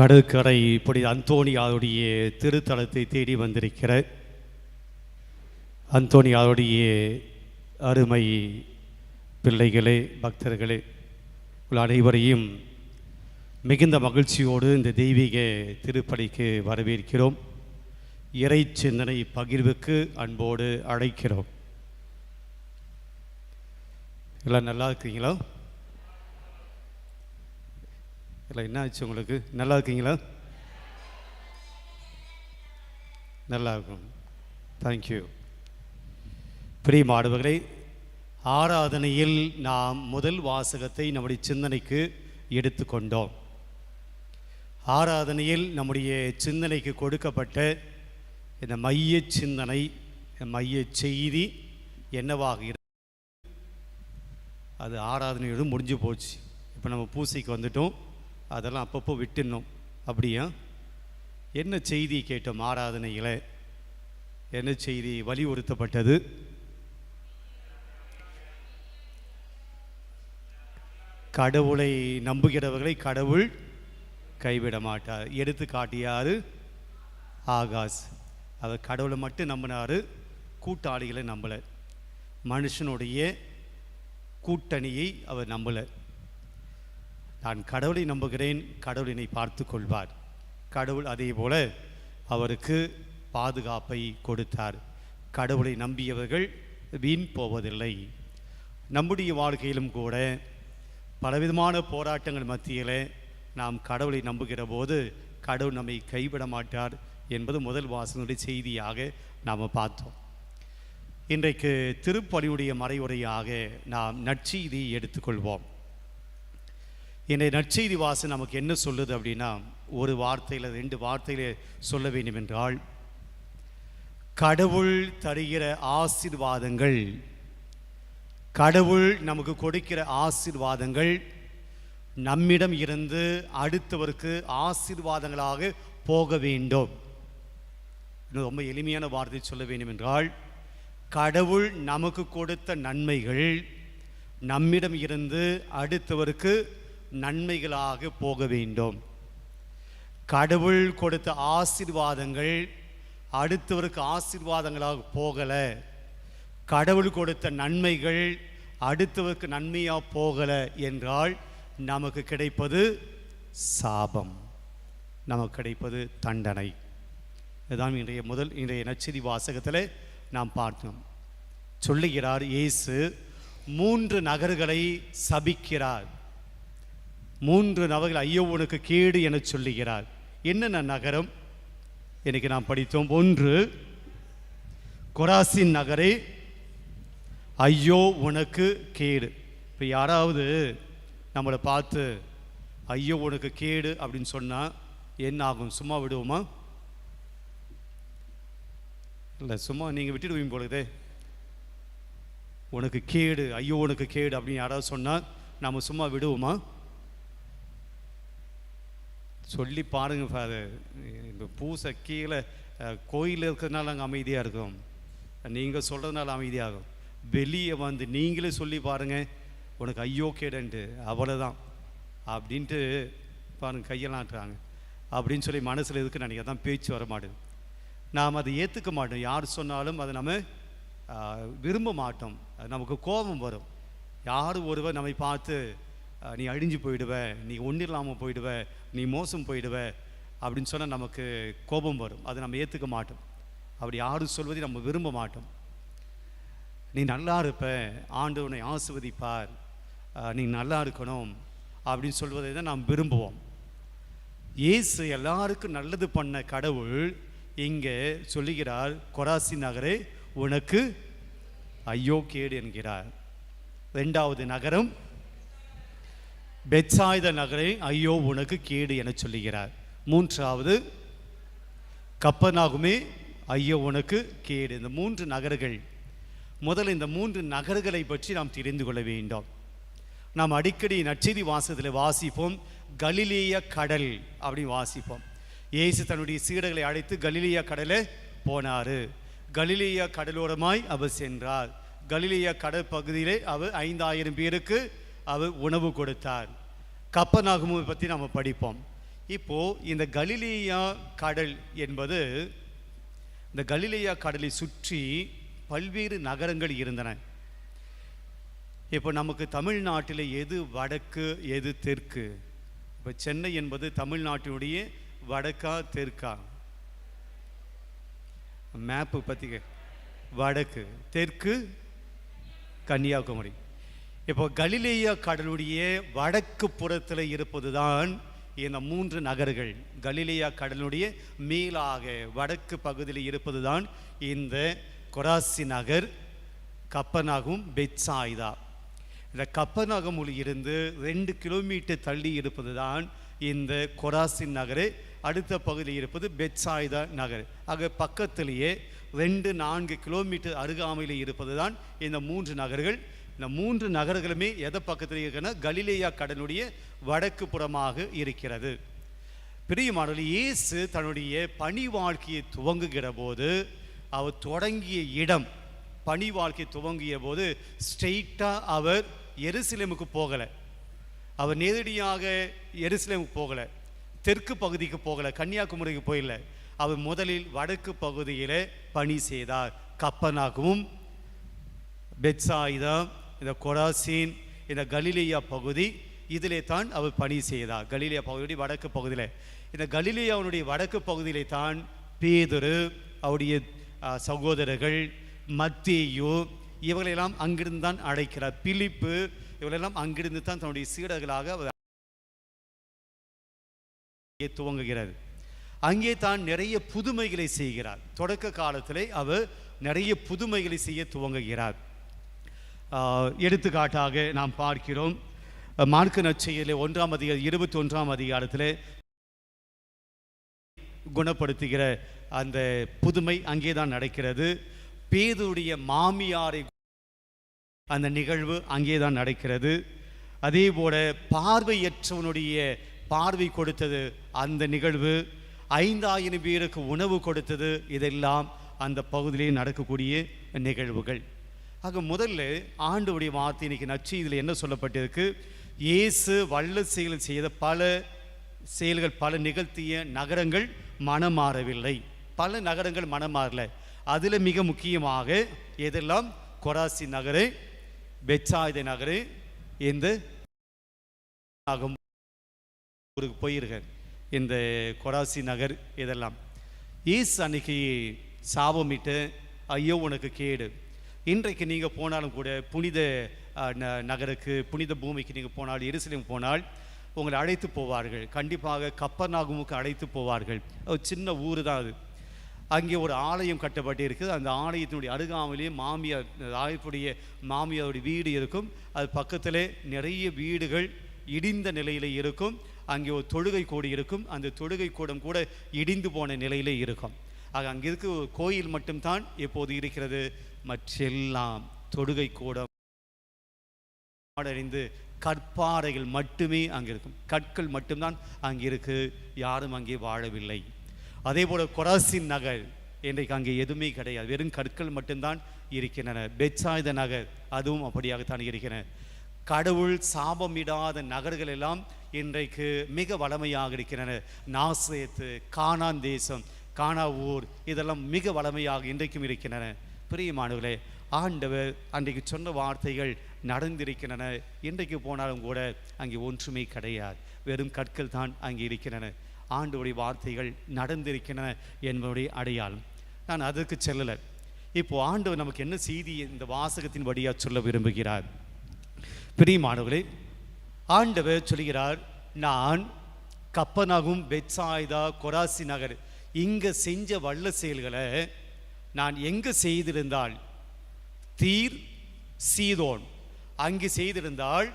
கடற்கரை இப்படி அந்தோணியாருடைய திருத்தலத்தை தேடி வந்திருக்கிற அந்தோணியாருடைய அருமை பிள்ளைகளே பக்தர்களே உள்ள அனைவரையும் மிகுந்த மகிழ்ச்சியோடு இந்த தெய்வீக திருப்பலிக்கு வரவேற்கிறோம். இறை சிந்தனை பகிர்வுக்கு அன்போடு அழைக்கிறோம். எல்லாம் நல்லா இருக்கீங்களா இல்லை என்ன ஆச்சு உங்களுக்கு? நல்லா இருக்கீங்களா? நல்லா இருக்கும். தேங்க்யூ பிரியமானவர்களே ஆராதனையில் நாம் முதல் வாசகத்தை நம்முடைய சிந்தனைக்கு எடுத்துக்கொண்டோம் ஆராதனையில் நம்முடைய சிந்தனைக்கு கொடுக்கப்பட்ட இந்த மைய சிந்தனை மைய செய்தி என்னவாக இரு அது ஆராதனையோடு முடிஞ்சு போச்சு. இப்போ நம்ம பூசைக்கு வந்துட்டோம். அதெல்லாம் அப்பப்போ விட்டுடணும். அப்படியா? என்ன செய்தி கேட்டோம் ஆராதனையில்? என்ன செய்தி வலியுறுத்தப்பட்டது? கடவுளை நம்புகிறவர்களை கடவுள் கைவிட மாட்டார். எடுத்து காட்டியார் ஆகாஷ் அவர் கடவுளை மட்டும் நம்பினார் கூட்டாளிகளை நம்பலை. மனுஷனுடைய கூட்டணியை அவர் நம்பலை. நான் கடவுளை நம்புகிறேன் கடவுள் என்னை பார்த்து கொள்வார் கடவுள் அதே போல அவருக்கு பாதுகாப்பை கொடுத்தார். கடவுளை நம்பியவர்கள் வீண் போவதில்லை. நம்முடைய வாழ்க்கையிலும் கூட பலவிதமான போராட்டங்கள் மத்தியில் நாம் கடவுளை நம்புகிற போது கடவுள் நம்மை கைவிட மாட்டார் என்பது முதல் வாசனுடைய செய்தியாக நாம் பார்த்தோம். இன்றைக்கு திருப்பலியுடைய மறைவுரையாக நாம் நற்செய்தியை எடுத்துக்கொள்வோம். என்னை நற்செய்தி வாசம் நமக்கு என்ன சொல்லுது அப்படின்னா ஒரு வார்த்தையில் ரெண்டு வார்த்தையில் சொல்ல வேண்டும் என்றால் கடவுள் தருகிற ஆசீர்வாதங்கள் கடவுள் நமக்கு கொடுக்கிற ஆசீர்வாதங்கள் நம்மிடம் இருந்து அடுத்தவருக்கு ஆசீர்வாதங்களாக போக வேண்டும். இன்னும் ரொம்ப எளிமையான வார்த்தை சொல்ல வேண்டும் என்றால் கடவுள் நமக்கு கொடுத்த நன்மைகள் நம்மிடம் இருந்து அடுத்தவருக்கு நன்மைகளாக போக வேண்டும். கடவுள் கொடுத்த ஆசீர்வாதங்கள் அடுத்தவருக்கு ஆசீர்வாதங்களாக போகலை. கடவுள் கொடுத்த நன்மைகள் அடுத்தவருக்கு நன்மையாக போகலை என்றால் நமக்கு கிடைப்பது சாபம். நமக்கு கிடைப்பது தண்டனை. இதுதான் இன்றைய முதல் இன்றைய நச்செய்தி வாசகத்தில் நாம் பார்த்தோம். சொல்லுகிறார் இயேசு மூன்று நகர்களை சபிக்கிறார். மூன்று நபர்கள் ஐயோ உனக்கு கேடு என சொல்லுகிறார். என்னென்ன நகரம்? இன்னைக்கு நாம் படித்தோம். ஒன்று கொராசின் நகரே ஐயோ உனக்கு கேடு. இப்போ யாராவது நம்மளை பார்த்து ஐயோ உனக்கு கேடு அப்படின்னு சொன்னால் என்ன ஆகும்? சும்மா விடுவோமா? இல்லை சும்மா நீங்கள் விட்டுடுவீங்க பொழுதே உனக்கு கேடு ஐயோ உனக்கு கேடு அப்படின்னு யாராவது சொன்னால் நம்ம சும்மா விடுவோமா? சொல்லி பாருங்க ஃபாதர் இந்த பூசை கீழே கோயில் இருக்கிறதுனால அங்கே அமைதியாக இருக்கும். நீங்கள் சொல்கிறதுனால அமைதியாகும். வெளியே வந்து நீங்களே சொல்லி பாருங்கள் உனக்கு ஐயோ கேடன்ட்டு. அவ்வளோதான் அப்படின்ட்டு பாருங்க கையெல்லாட்டுறாங்க அப்படின்னு சொல்லி மனசில் எதுக்கு நினைக்க தான் பேச்சு வர மாட்டேது. நாம் அதை ஏற்றுக்க மாட்டோம். யார் சொன்னாலும் அதை நம்ம விரும்ப மாட்டோம். அது நமக்கு கோபம் வரும். யார் ஒருவர் நம்மை பார்த்து நீ அழிஞ்சு போயிடுவ நீ ஒன்றும் இல்லாமல் போயிடுவ நீ மோசம் போயிடுவ அப்படின்னு சொன்னால் நமக்கு கோபம் வரும். அதை நம்ம ஏற்றுக்க மாட்டோம். அப்படி யாரும் சொல்வதை நம்ம விரும்ப மாட்டோம். நீ நல்லா இருப்ப ஆண்டு உன்னை ஆசிர்வதிப்பார் நீ நல்லா இருக்கணும் அப்படின்னு சொல்வதை தான் நாம் விரும்புவோம். இயேசு எல்லாருக்கும் நல்லது பண்ண கடவுள் இங்கே சொல்லுகிறார் கொராசி நகரே உனக்கு ஐயோ கேடு என்கிறார். ரெண்டாவது நகரம் பெட்சாயுத நகரே ஐயோ உனக்கு கேடு என சொல்லுகிறார். மூன்றாவது கப்பனாகுமே ஐயோ உனக்கு கேடு. இந்த மூன்று நகர்கள் முதல்ல இந்த மூன்று நகர்களை பற்றி நாம் தெரிந்து கொள்ள வேண்டும். நாம் அடிக்கடி நற்செய்தி வாசகத்தில் வாசிப்போம் கலிலேய கடல் அப்படின்னு வாசிப்போம். இயேசு தன்னுடைய சீடர்களை அழைத்து கலிலேய கடலை போனார். கலிலேய கடலோரமாய் அவர் சென்றார். கலிலேய கடல் பகுதியிலே அவர் ஐந்தாயிரம் பேருக்கு அவர் உணவு கொடுத்தார். கப்பநாகமுவை பற்றி நாம் படிப்போம். இப்போ இந்த கலிலேயா கடல் என்பது இந்த கலிலேயா கடலை சுற்றி பல்வேறு நகரங்கள் இருந்தன. இப்போ நமக்கு தமிழ்நாட்டில் எது வடக்கு எது தெற்கு? இப்போ சென்னை என்பது தமிழ்நாட்டினுடைய வடக்கா தெற்கா? மேப்பு பற்றி வடக்கு தெற்கு கன்னியாகுமரி. இப்போ கலிலேயா கடலுடைய வடக்கு புறத்தில் இருப்பது தான் இந்த மூன்று நகர்கள். கலிலேயா கடலுடைய மேலாக வடக்கு பகுதியில் இருப்பது தான் இந்த கொராசி நகர் கப்பனாகும் பெட்சாய்தா இந்த கப்பநாகமுல் இருந்து ரெண்டு கிலோமீட்டர் தள்ளி இருப்பது தான் இந்த கொராசின் நகர். அடுத்த பகுதியில் இருப்பது பெட்சாய்தா நகர். ஆக பக்கத்திலேயே ரெண்டு நான்கு கிலோமீட்டர் அருகாமையில் இருப்பது தான் இந்த மூன்று நகர்கள். இந்த மூன்று நகர்களுமே எதை பக்கத்தில் இருக்குன்னா கலிலேயா கடனுடைய வடக்கு புறமாக இருக்கிறது. பிரியமானவர்களே இயேசு தன்னுடைய பணி வாழ்க்கையை துவங்குகிற போது அவர் தொடங்கிய இடம் பணி வாழ்க்கை துவங்கிய போது ஸ்ட்ரெயிட்டாக அவர் எருசலேமுக்கு போகலை. அவர் நேரடியாக எருசலேமுக்கு போகலை. தெற்கு பகுதிக்கு போகலை கன்னியாகுமரிக்கு போயில்லை. அவர் முதலில் வடக்கு பகுதியில் பணி செய்தார். கப்பனாகவும் பெட்சாயுதம் இந்த கொராசீன் இந்த கலிலியா பகுதி இதிலே தான் அவர் பணி செய்தார். கலிலியா பகுதியுடைய வடக்கு பகுதியில். இந்த கலிலியாவுடைய வடக்கு பகுதியிலே தான் பேதுரு அவருடைய சகோதரர்கள் மத்தியு இவர்களெல்லாம் அங்கிருந்து தான் அழைக்கிறார். பிலிப்பு இவர்களெல்லாம் அங்கிருந்து தான் தன்னுடைய சீடர்களாக அவர் துவங்குகிறது அங்கே தான் நிறைய புதுமைகளை செய்கிறார். தொடக்க காலத்திலே அவர் நிறைய புதுமைகளை செய்ய துவங்குகிறார். எடுத்துக்காட்டாக நாம் பார்க்கிறோம் மார்க்க நச்சையிலே ஒன்றாம் அதிகார இருபத்தி ஒன்றாம் அதிகாரத்தில் குணப்படுத்துகிற அந்த புதுமை அங்கே தான் நடக்கிறது. பேதுடைய மாமியாரை அந்த நிகழ்வு அங்கே தான் நடக்கிறது. அதே போல பார்வையற்றவனுடைய பார்வை கொடுத்தது அந்த நிகழ்வு. ஐந்தாயிரம் பேருக்கு உணவு கொடுத்தது. இதெல்லாம் அந்த பகுதியிலே நடக்கக்கூடிய நிகழ்வுகள். ஆக முதல்ல ஆண்டுடைய வார்த்தை இன்னைக்கு நச்சு இதில் என்ன சொல்லப்பட்டிருக்கு? இயேசு வல்ல செயல் செய்த பல செயல்கள் பல நிகழ்த்திய நகரங்கள் மனமாறவில்லை. மாறவில்லை பல நகரங்கள் மனமாறல. அதில் மிக முக்கியமாக எதெல்லாம்? கொராசி நகரு பெச்சாயுத நகரு இந்த ஆகும்? ஊருக்கு போயிருக்கேன் இந்த கொராசி நகர் இதெல்லாம். ஈஸ் அன்னைக்கு சாபமிட்டு ஐயோ உனக்கு கேடு. இன்றைக்கு நீங்கள் போனாலும் கூட புனித ந- நகருக்கு புனித பூமிக்கு நீங்கள் போனால் எருசலேம் போனால் உங்களை அழைத்து போவார்கள். கண்டிப்பாக கப்பர்நாகுமுக்கு அழைத்து போவார்கள். ஒரு சின்ன ஊர் தான் அது. அங்கே ஒரு ஆலயம் கட்டப்பட்டு இருக்குது. அந்த ஆலயத்தினுடைய அருகாமையிலேயே மாமியார் ஆயப்புடைய மாமியாருடைய வீடு இருக்கும். அது பக்கத்திலே நிறைய வீடுகள் இடிந்த நிலையில் இருக்கும். அங்கே ஒரு தொழுகை கூடு இருக்கும். அந்த தொழுகை கூடம் கூட இடிந்து போன நிலையிலே இருக்கும். ஆக அங்கே இருக்க ஒரு கோயில் மட்டும்தான் இப்போது இருக்கிறது? மற்றெல்லாம் தொடுகை கூடம் அடைந்து கற்பாறைகள் மட்டுமே அங்கே இருக்கும் கற்கள் மட்டும்தான் அங்கே இருக்கு யாரும் அங்கே வாழவில்லை. அதே போல கொராசின் நகர் இன்றைக்கு அங்கே எதுவுமே கிடையாது. வெறும் கற்கள் மட்டும்தான் இருக்கின்றன. பெச்சாயுத நகர் அதுவும் அப்படியாகத்தான் இருக்கின்றன. கடவுள் சாபமிடாத நகர்கள் எல்லாம் இன்றைக்கு மிக வளமையாக இருக்கின்றன. நாசேத்து கானான் தேசம் கானா ஊர் இதெல்லாம் மிக வளமையாக இன்றைக்கும் இருக்கின்றன. பிரியமானவர்களே ஆண்டவர் அன்றைக்கு சொன்ன வார்த்தைகள் நடந்திருக்கின்றன. இன்றைக்கு போனாலும் கூட அங்கே ஒன்றுமே கிடையாது. வெறும் கற்கள் தான் அங்கே இருக்கின்றன. ஆண்டுடைய வார்த்தைகள் நடந்திருக்கின்றன என்பதுடைய அடையாளம். நான் அதற்கு செல்லலை. இப்போது ஆண்டவர் நமக்கு என்ன செய்தி இந்த வாசகத்தின் வழியாக சொல்ல விரும்புகிறார்? பிரியமானவர்களே ஆண்டவர் சொல்கிறார் நான் கப்பனாகும் பெட்சாயுதா கொராசி நகர் இங்கே செஞ்ச வல்ல செயல்களை நான் எங்கே செய்திருந்தால்? தீர் சீதோன். அங்கே செய்திருந்தால்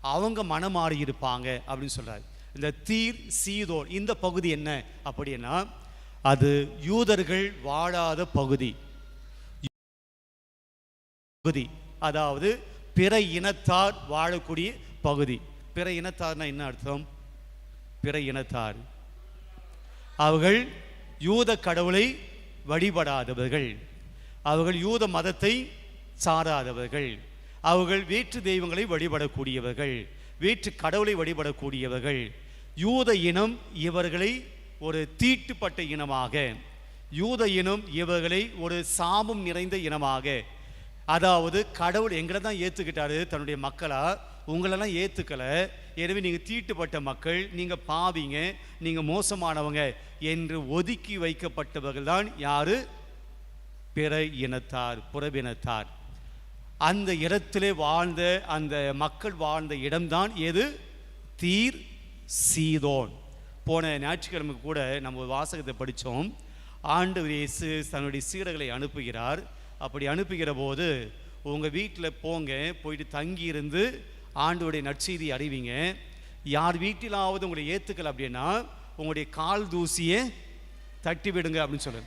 அவங்க மனமாறி இருப்பாங்க அப்படின்னு சொல்கிறார் இந்த தீர் சீதோன் இந்த பகுதி என்ன அப்படின்னா அது யூதர்கள் வாழாத பகுதி. பகுதி. அதாவது பிற இனத்தார் வாழக்கூடிய பகுதி. பிற இனத்தார்னா என்ன அர்த்தம்? பிற இனத்தார். அவர்கள் யூத கடவுளை வழிபடாதவர்கள். அவர்கள் யூத மதத்தை சாராதவர்கள். அவர்கள் வேற்று தெய்வங்களை வழிபடக்கூடியவர்கள். வேற்று கடவுளை வழிபடக்கூடியவர்கள். யூத இனம் இவர்களை ஒரு தீட்டுப்பட்ட இனமாக. யூத இனம் இவர்களை ஒரு சாபம் நிறைந்த இனமாக. அதாவது கடவுள் எங்களை தான் ஏற்றுக்கிட்டாரு தன்னுடைய மக்களாக உங்களெல்லாம் ஏற்றுக்கலை எனவே நீங்கள் தீட்டுப்பட்ட மக்கள் நீங்கள் பாவிங்க நீங்கள் மோசமானவங்க என்று ஒதுக்கி வைக்கப்பட்டவர்கள் தான் யார்? பிற இனத்தார் புறவினத்தார் அந்த இடத்திலே வாழ்ந்த அந்த மக்கள் வாழ்ந்த இடம்தான் எது? தீர் சீதோன். போன ஞாயிற்றுக்கிழமை கூட நம்ம வாசகத்தை படித்தோம். ஆண்டு இயேசு தன்னுடைய சீடர்களை அனுப்புகிறார். அப்படி அனுப்புகிற போது உங்கள் வீட்டில் போங்க போயிட்டு தங்கி இருந்து ஆண்டோடைய நற்செய்தி அறிவிங்க. யார் வீட்டிலாவது உங்களை ஏற்றுக்கல அப்படின்னா உங்களுடைய கால் தூசியை தட்டி விடுங்க அப்படின்னு சொல்லு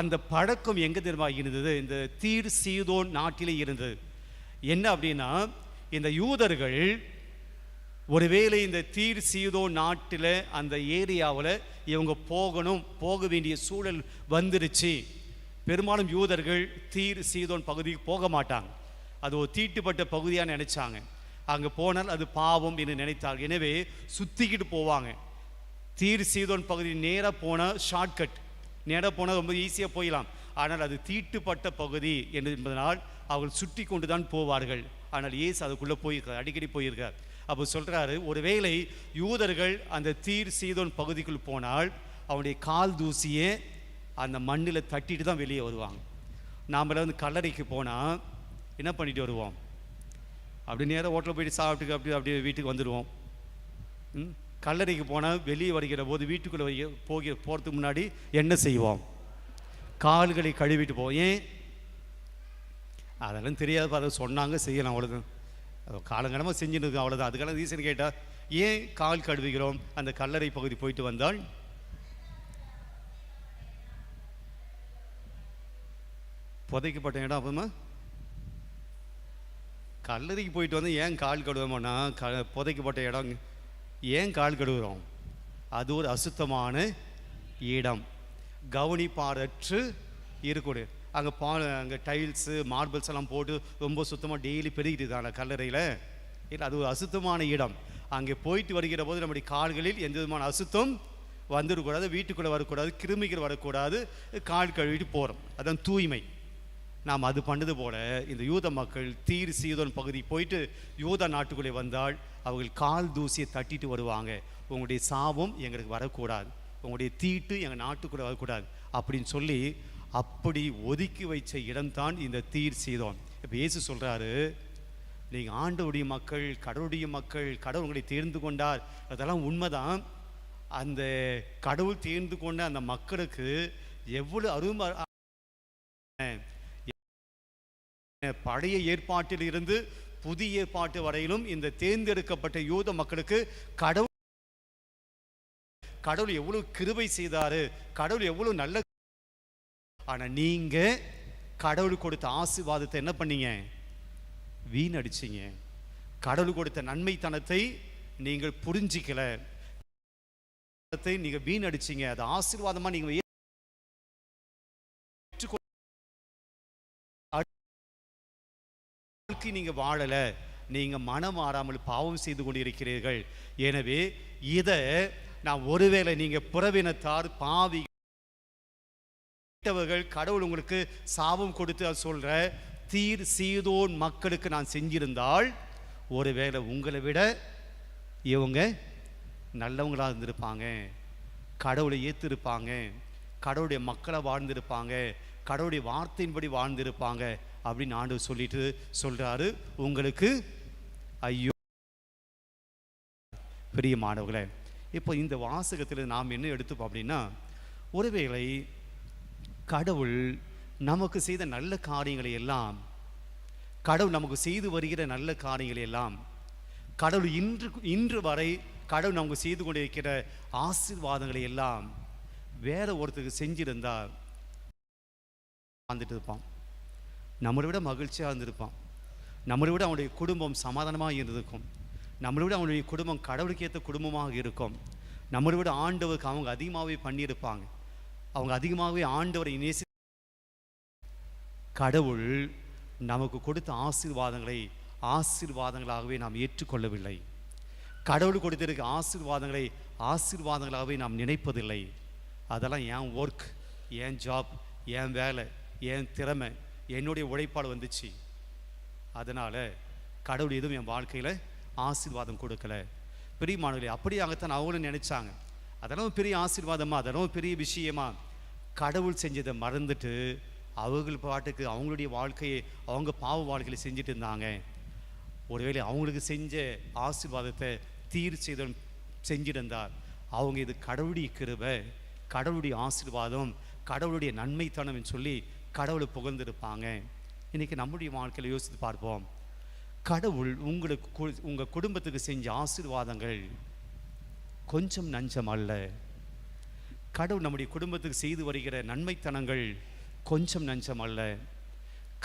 அந்த பழக்கம் எங்கே தெரியுமா இருந்தது? இந்த தீர் சீதோன் நாட்டிலே இருந்தது. என்ன அப்படின்னா இந்த யூதர்கள் ஒருவேளை இந்த தீர் சீதோ நாட்டில் அந்த ஏரியாவில் இவங்க போகணும் போக வேண்டிய சூழல் வந்துருச்சு. பெரும்பாலும் யூதர்கள் தீர் சீதோன் பகுதிக்கு போக மாட்டாங்க. அது ஒரு தீட்டுப்பட்ட பகுதியாக நினச்சாங்க. அங்கே போனால் அது பாவம் என்று நினைத்தார்கள் எனவே சுற்றிக்கிட்டு போவாங்க. தீர் சீதோன் பகுதி நேராக போனால் ஷார்ட்கட் நேராக போனால் ரொம்ப ஈஸியாக போயிடலாம். ஆனால் அது தீட்டுப்பட்ட பகுதி என்பதனால் அவர்கள் சுற்றி கொண்டு தான் போவார்கள். ஆனால் இயேசு அதுக்குள்ளே போயிருக்கார் அடிக்கடி போயிருக்கார். அப்போ சொல்கிறாரு ஒருவேளை யூதர்கள் அந்த தீர் சீதோன் பகுதிக்குள் போனால் அவனுடைய கால் தூசியை அந்த மண்ணில் தட்டிட்டு தான் வெளியே வருவாங்க. நாமெல்லாம் வந்து கல்லறைக்கு போனால் என்ன பண்ணிட்டு வருவோம்? அப்படி நேராக ஹோட்டலில் போயிட்டு சாப்பிட்டுக்கு அப்படி அப்படியே வீட்டுக்கு வந்துடுவோம். ம்? கல்லறைக்கு போனால் வெளியே வருகிற போது வீட்டுக்குள்ளே வருகிற போகிற போகிறதுக்கு முன்னாடி என்ன செய்வோம்? கால்களை கழுவிட்டு போவோம். ஏன்? அதெல்லாம் தெரியாது பாரு சொன்னாங்க செய்யலாம் அவ்வளோதான் அது காலங்காலமாக செஞ்சுட்டு அவ்வளோதான் அதுக்கெல்லாம் ரீசன் கேட்டால் ஏன் கால் கழுவுகிறோம்? அந்த கல்லறை பகுதி போயிட்டு வந்தால்? புதைக்கப்பட்ட இடம் அப்பமா? கல்லறைக்கு போயிட்டு வந்து ஏன் கால் கழுவுமோன்னா க புதைக்கப்பட்ட இடம்? ஏன் கால் கழுவுறோம்? அது ஒரு அசுத்தமான இடம். கவனிப்பாரற்று இருக்கக்கூடிய அங்கே பா அங்கே டைல்ஸு மார்பிள்ஸ் எல்லாம் போட்டு ரொம்ப சுத்தமாக டெய்லி பெருகிட்டு இருக்காங்க கல்லறையில். இல்லை அது ஒரு அசுத்தமான இடம். அங்கே போயிட்டு வருகிற போது நம்முடைய கால்களில் எந்த விதமான அசுத்தம் வந்துடக்கூடாது வீட்டுக்குள்ளே வரக்கூடாது கிருமிகள் வரக்கூடாது கால் கழுவிட்டு போகிறோம் அதுதான் தூய்மை. நாம் அது பண்ணது போல இந்த யூத மக்கள் தீர் சீதோன் பகுதி போயிட்டு யூத நாட்டுக்குள்ளே வந்தால் அவர்கள் கால் தூசியை தட்டிட்டு வருவாங்க. உங்களுடைய சாபம் எங்களுக்கு வரக்கூடாது. உங்களுடைய தீட்டு எங்கள் நாட்டுக்குள்ளே வரக்கூடாது. அப்படின்னு சொல்லி அப்படி ஒதுக்கி வைச்ச இடம்தான் இந்த தீர் சீதோன். இப்போ இயேசு சொல்கிறாரு நீங்கள் ஆண்டவுடைய மக்கள் கடவுளுடைய மக்கள் கடவுள் உங்களை தேர்ந்து கொண்டார். அதெல்லாம் உண்மைதான். அந்த கடவுள் தேர்ந்து கொண்ட அந்த மக்களுக்கு எவ்வளோ அருமை பழைய ஏற்பாட்டில் இருந்து புதிய ஏற்பாட்டு வரையிலும் இந்த தேர்ந்தெடுக்கப்பட்ட யூத மக்களுக்கு கடவுள் கடவுள் எவ்வளவு கிருபை செய்தாரு கடவுள் எவ்வளவு நல்ல ஆனா நீங்க கடவுள் கொடுத்த ஆசிர்வாதத்தை என்ன பண்ணீங்க? வீணடிச்சிங்க. கடவுள் கொடுத்த நன்மைத்தனத்தை நீங்கள் புரிஞ்சிக்கல. நீங்க வீணடிச்சிங்க. அது ஆசீர்வாதமா நீங்க வாழ்க்கை நீங்க வாழலை நீங்க மனம் மாறாமல் பாவம் செய்து கொண்டிருக்கிறீர்கள். எனவே இதை நான் ஒருவேளை நீங்க புறவினத்தார் பாவி கேட்டவர்கள் கடவுள் உங்களுக்கு சாபம் கொடுத்து அது சொல்ற தீர் சீதோன் மக்களுக்கு நான் செஞ்சிருந்தால் ஒருவேளை உங்களை விட இவங்க நல்லவங்களா இருந்திருப்பாங்க கடவுளை ஏற்றிருப்பாங்க கடவுளுடைய மக்களை வாழ்ந்திருப்பாங்க கடவுளுடைய வார்த்தையின்படி வாழ்ந்திருப்பாங்க அப்படின்னு ஆண்டவர் சொல்லிட்டு சொல்கிறாரு உங்களுக்கு ஐயோ. பிரியமானவர்களே இப்போ இந்த வாசகத்தில் நாம் என்ன எடுத்துப்போம் அப்படின்னா ஒருவேளை கடவுள் நமக்கு செய்த நல்ல காரியங்களை எல்லாம் கடவுள் நமக்கு செய்து வருகிற நல்ல காரியங்களை எல்லாம் கடவுள் இன்று இன்று வரை கடவுள் நமக்கு செய்து கொண்டிருக்கிற ஆசீர்வாதங்களை எல்லாம் வேற ஒருத்தருக்கு செஞ்சிருந்தா வந்துட்டு இருப்பான். நம்மளை விட மகிழ்ச்சியாக இருந்திருப்பான். நம்மளை விட அவனுடைய குடும்பம் சமாதானமாக இருந்திருக்கும். நம்மளை விட அவனுடைய குடும்பம் கடவுளுக்கு ஏற்ற குடும்பமாக இருக்கும். நம்மளை விட ஆண்டவருக்கு அவங்க அதிகமாகவே பண்ணியிருப்பாங்க. அவங்க அதிகமாகவே ஆண்டவரை நேசி கடவுள் நமக்கு கொடுத்த ஆசீர்வாதங்களை ஆசீர்வாதங்களாகவே நாம் ஏற்றுக்கொள்ளவில்லை. கடவுள் கொடுத்திருக்க ஆசீர்வாதங்களை ஆசீர்வாதங்களாகவே நாம் நினைப்பதில்லை. அதெல்லாம் என் ஒர்க் என் ஜாப் என் வேலை என் திறமை. என்னுடைய உழைப்பால் வந்துச்சு. அதனால் கடவுள் எதுவும் என் வாழ்க்கையில் ஆசீர்வாதம் கொடுக்கல. பெரிய மாணவர்களே அப்படியாகத்தான் அவங்களும் நினச்சாங்க. அதெல்லாம் பெரிய ஆசீர்வாதமா? அதெல்லாம் பெரிய விஷயமா? கடவுள் செஞ்சதை மறந்துட்டு அவர்கள் பாட்டுக்கு அவங்களுடைய வாழ்க்கையை அவங்க பாவ வாழ்க்கையில் செஞ்சுட்டு இருந்தாங்க. ஒருவேளை அவங்களுக்கு செஞ்ச ஆசீர்வாதத்தை தீர் செய்த செஞ்சிருந்தார் அவங்க இது கடவுளுடைய கிருபை கடவுளுடைய ஆசீர்வாதம் கடவுளுடைய நன்மைத்தனம் சொல்லி கடவுளை புகழ்ந்திருப்பாங்க. இன்றைக்கி நம்முடைய வாழ்க்கையில் யோசித்து பார்ப்போம். கடவுள் உங்களுக்கு உங்கள் குடும்பத்துக்கு செஞ்ச ஆசீர்வாதங்கள் கொஞ்சம் நஞ்சம் அல்ல. கடவுள் நம்முடைய குடும்பத்துக்கு செய்து வருகிற நன்மைத்தனங்கள் கொஞ்சம் நஞ்சம் அல்ல.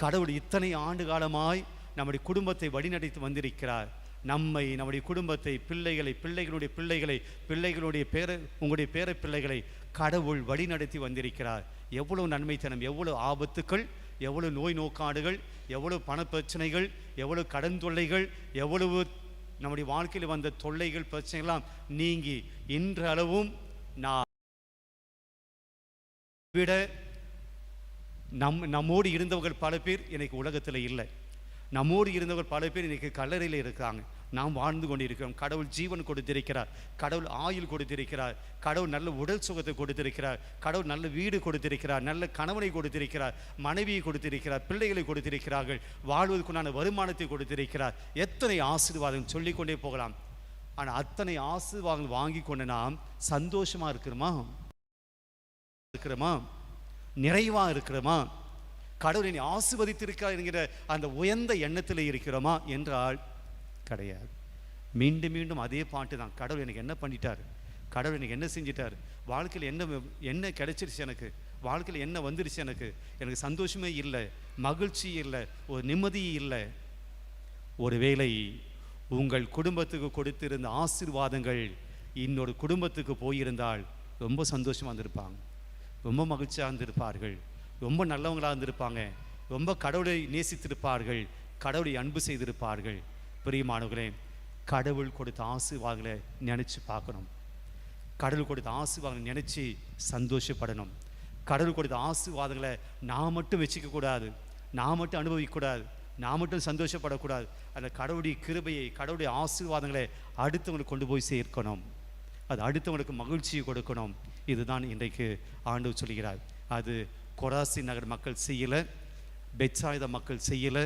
கடவுள் இத்தனை ஆண்டு காலமாய் நம்முடைய குடும்பத்தை வழிநடத்தி வந்திருக்கிறார். நம்மை நம்முடைய குடும்பத்தை பிள்ளைகளை பிள்ளைகளுடைய பிள்ளைகளை பிள்ளைகளுடைய பேர உங்களுடைய பேர பிள்ளைகளை கடவுள் வழிநடத்தி வந்திருக்கிறார். எவ்வளவு நன்மைத்தனம் எவ்வளவு ஆபத்துக்கள் எவ்வளவு நோய் நோக்காடுகள் எவ்வளவு பணப்பிரச்சனைகள் எவ்வளவு கடன் தொல்லைகள் எவ்வளவு நம்முடைய வாழ்க்கையில் வந்த தொல்லைகள் பிரச்சனைகள்லாம் நீங்கி இன்றளவும் நான் விட நம் நம்மோடு இருந்தவர்கள் பல பேர் இன்னைக்கு உலகத்தில் இல்லை. நம்மோடு இருந்தவர் பல பேர் இன்னைக்கு கல்லறையில் இருக்காங்க நாம் வாழ்ந்து கொண்டிருக்கிறோம். கடவுள் ஜீவன் கொடுத்திருக்கிறார். கடவுள் ஆயுள் கொடுத்திருக்கிறார். கடவுள் நல்ல உடல் சுகத்தை கொடுத்திருக்கிறார். கடவுள் நல்ல வீடு கொடுத்திருக்கிறார். நல்ல கணவனை கொடுத்திருக்கிறார். மனைவியை கொடுத்திருக்கிறார். பிள்ளைகளை கொடுத்திருக்கிறார்கள். வாழ்வதற்குண்டான வருமானத்தை கொடுத்திருக்கிறார். எத்தனை ஆசீர்வாதம் சொல்லிக்கொண்டே போகலாம். ஆனால் அத்தனை ஆசீர்வாதம் வாங்கி கொண்டு நாம் சந்தோஷமாக இருக்கிறோமா? இருக்கிறோமா? நிறைவாக இருக்கிறோமா? கடவுள் என்னை ஆசிர்வதித்திருக்கார் என்கிற அந்த உயர்ந்த எண்ணத்தில் இருக்கிறோமா என்றால் கிடையாது. மீண்டும் மீண்டும் அதே பாட்டு தான். கடவுள் எனக்கு என்ன பண்ணிட்டார்? கடவுள் எனக்கு என்ன செஞ்சிட்டார்? வாழ்க்கையில் என்ன என்ன கிடைச்சிருச்சு எனக்கு? வாழ்க்கையில் என்ன வந்துருச்சு எனக்கு? எனக்கு சந்தோஷமே இல்லை மகிழ்ச்சி இல்லை ஒரு நிம்மதி இல்லை. ஒருவேளை உங்கள் குடும்பத்துக்கு கொடுத்திருந்த ஆசீர்வாதங்கள் இன்னொரு குடும்பத்துக்கு போயிருந்தால் ரொம்ப சந்தோஷமாக இருந்திருப்பாங்க. ரொம்ப மகிழ்ச்சியாக இருந்திருப்பார்கள். ரொம்ப நல்லவங்களாக இருந்திருப்பாங்க. ரொம்ப கடவுளை நேசித்திருப்பார்கள். கடவுளை அன்பு செய்திருப்பார்கள். பிரியமானவர்களே கடவுள் கொடுத்த ஆசீர்வாதங்களை நினச்சி பார்க்கணும். கடவுள் கொடுத்த ஆசீர்வாதங்களை நினச்சி சந்தோஷப்படணும். கடவுள் கொடுத்த ஆசீர்வாதங்களை நான் மட்டும் வச்சுக்கக்கூடாது. நான் மட்டும் அனுபவிக்கக்கூடாது. நான் மட்டும் சந்தோஷப்படக்கூடாது. அந்த கடவுளுடைய கிருபையை கடவுளுடைய ஆசீர்வாதங்களை அடுத்தவங்களுக்கு கொண்டு போய் சேர்க்கணும். அது அடுத்தவங்களுக்கு மகிழ்ச்சியை கொடுக்கணும். இதுதான் இன்றைக்கு ஆண்டு சொல்கிறார் அது கொராசி நகர் மக்கள் செய்யலை பெட்சாயுத மக்கள் செய்யலை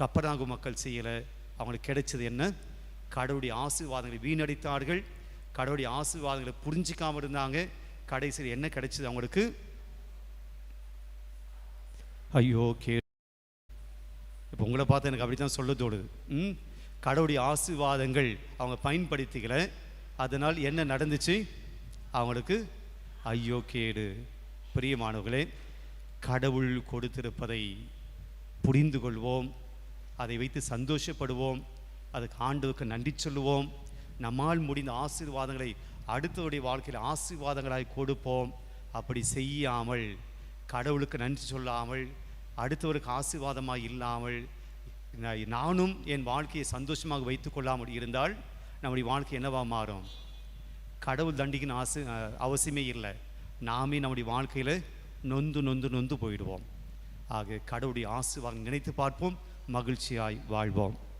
கப்பராங்கு மக்கள் செய்யலை. அவங்களுக்கு கிடைச்சது என்ன? கடவுளுடைய ஆசீர்வாதங்களை வீணடித்தார்கள். கடவுளுடைய ஆசீர்வாதங்களை புரிஞ்சிக்காமல் இருந்தாங்க. கடைசியில் என்ன கிடைச்சது அவங்களுக்கு? ஐயோ கே இப்போ உங்களை பார்த்து எனக்கு அப்படி தான் சொல்ல தோடுது ம்? கடவுளுடைய ஆசீர்வாதங்கள் அவங்க பயன்படுத்திக்கல. அதனால் என்ன நடந்துச்சு? அவங்களுக்கு ஐயோ கேடு. பிரியமானவர்களே கடவுள் கொடுத்திருப்பதை புரிந்து கொள்வோம் அதை வைத்து சந்தோஷப்படுவோம் அதுக்கு ஆண்டவருக்கு நன்றி சொல்லுவோம். நம்மால் முடிந்த ஆசீர்வாதங்களை அடுத்தவருடைய வாழ்க்கையில் ஆசீர்வாதங்களாய் கொடுப்போம். அப்படி செய்யாமல் கடவுளுக்கு நன்றி சொல்லாமல் அடுத்தவருக்கு ஆசீர்வாதமாக இல்லாமல் நானும் என் வாழ்க்கையை சந்தோஷமாக வைத்துக்கொள்ளாமல் இருந்தால் நம்முடைய வாழ்க்கை என்னவா மாறும்? கடவுள் தண்டிக்கின்னு ஆசை அவசியமே இல்லை. நாமே நம்முடைய வாழ்க்கையில் நொந்து நொந்து நொந்து போயிடுவோம். ஆக கடவுளுடைய ஆசீர்வாதம் நினைத்து பார்ப்போம் மகிழ்ச்சியாய் வாழ்வோம்.